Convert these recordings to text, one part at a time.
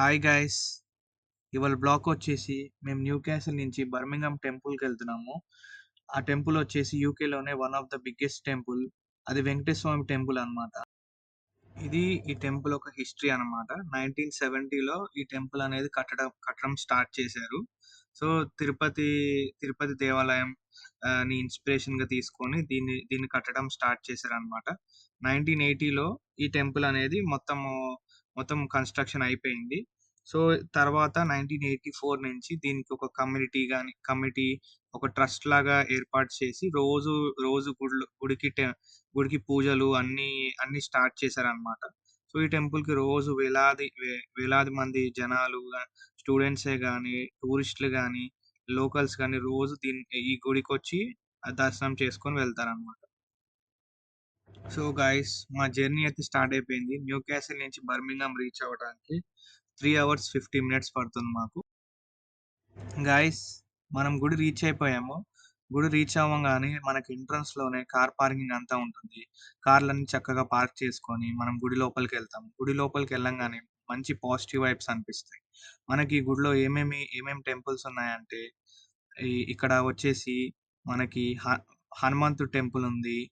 Hi guys ఇవాళ black వచ్చేసి మేము న్యూ క్యాసిల్ నుంచి బర్మింగం టెంపుల్కి వెళ్తున్నాము ఆ టెంపుల్ వచ్చేసి యూకేలోనే one of the biggest temple. అది వెంకటేశ్వర స్వామి టెంపుల్ అన్నమాట. ఇది ఈ టెంపుల్ ఒక హిస్టరీ అన్నమాట. నైన్టీన్ సెవెంటీలో ఈ టెంపుల్ అనేది కట్టడం కట్టడం స్టార్ట్ చేశారు. సో తిరుపతి తిరుపతి దేవాలయం ని ఇన్స్పిరేషన్గా తీసుకొని దీన్ని దీన్ని కట్టడం స్టార్ట్ చేశారు అనమాట నైన్టీన్ ఎయిటీలో ఈ టెంపుల్ అనేది మొత్తము మొత్తం కన్స్ట్రక్షన్ అయిపోయింది. సో తర్వాత నైన్టీన్ ఎయిటీ ఫోర్ నుంచి దీనికి ఒక కమ్యూనిటీ గాని కమిటీ ఒక ట్రస్ట్ లాగా ఏర్పాటు చేసి రోజు రోజు గుడులు గుడికి గుడికి పూజలు అన్ని అన్ని స్టార్ట్ చేశారనమాట సో ఈ టెంపుల్కి రోజు వేలాది వేలాది మంది జనాలు స్టూడెంట్సే కానీ టూరిస్టులు కానీ లోకల్స్ కానీ రోజు దీని ఈ గుడికి వచ్చి దర్శనం చేసుకొని వెళ్తారన్నమాట. సో గైస్ మా జర్నీ అయితే స్టార్ట్ అయిపోయింది. న్యూ క్యాసిల్ నుంచి బర్మింగ్హామ్ రీచ్ అవ్వడానికి త్రీ అవర్స్ ఫిఫ్టీ మినిట్స్ పడుతుంది మాకు. గైస్ మనం గుడి రీచ్ అయిపోయాము. గుడి రీచ్ అవ్వగానే మనకి ఎంట్రన్స్లోనే కార్ పార్కింగ్ అంతా ఉంటుంది. కార్లన్నీ చక్కగా పార్క్ చేసుకొని మనం గుడి లోపలికి వెళ్తాం గుడి లోపలికి వెళ్ళంగానే మంచి పాజిటివ్ వైబ్స్ అనిపిస్తాయి. మనకి ఈ గుడిలో ఏమేమి ఏమేమి టెంపుల్స్ ఉన్నాయంటే ఇక్కడ వచ్చేసి మనకి హ- హనుమంతుడు టెంపుల్ ఉంది.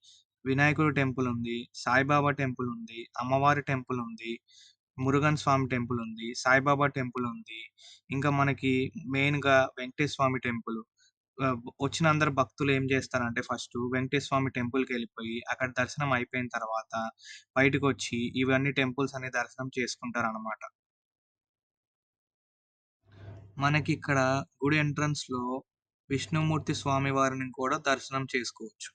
వినాయకుడు టెంపుల్ ఉంది సాయిబాబా టెంపుల్ ఉంది అమ్మవారి టెంపుల్ ఉంది మురుగన్ స్వామి టెంపుల్ ఉంది సాయిబాబా టెంపుల్ ఉంది ఇంకా మనకి మెయిన్గా వెంకటేశ్వర స్వామి టెంపుల్. వచ్చిన అందరు భక్తులు ఏం చేస్తారంటే ఫస్ట్ వెంకటేశ్వర స్వామి టెంపుల్కి వెళ్ళిపోయి అక్కడ దర్శనం అయిపోయిన తర్వాత బయటకు వచ్చి ఇవన్నీ టెంపుల్స్ అన్ని దర్శనం చేసుకుంటారు అనమాట మనకి ఇక్కడ గుడి ఎంట్రన్స్లో విష్ణుమూర్తి స్వామి వారిని కూడా దర్శనం చేసుకోవచ్చు.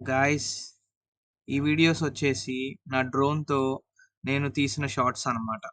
గాయస్ ఈ వీడియోస్ వచ్చేసి నా డ్రోన్తో నేను తీసిన షార్ట్స్ అన్నమాట.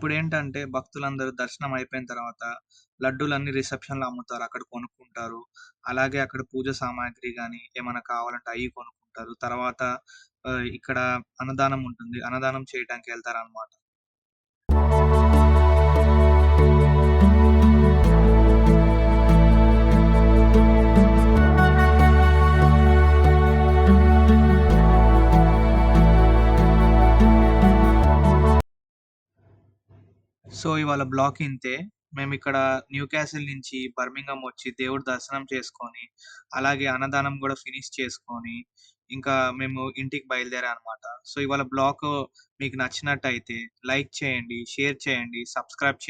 ఇప్పుడు ఏంటంటే భక్తులందరూ దర్శనం అయిపోయిన తర్వాత లడ్డూలన్నీ రిసెప్షన్లో అమ్ముతారు అక్కడ కొనుక్కుంటారు. అలాగే అక్కడ పూజ సామాగ్రి కానీ ఏమైనా కావాలంటే అవి కొనుక్కుంటారు. తర్వాత ఇక్కడ అన్నదానం ఉంటుంది. అన్నదానం చేయడానికి వెళ్తారు అనమాట సో ఇవాళ బ్లాక్ ఇంతే. మేము ఇక్కడ న్యూ క్యాసిల్ నుంచి బర్మింగం వచ్చి దేవుడి దర్శనం చేసుకొని అలాగే అన్నదానం కూడా ఫినిష్ చేసుకొని ఇంకా మేము ఇంటికి బయలుదేరా అనమాట సో ఇవాళ బ్లాగ్ మీకు నచ్చినట్టయితే లైక్ చేయండి షేర్ చేయండి సబ్స్క్రైబ్ చేయండి.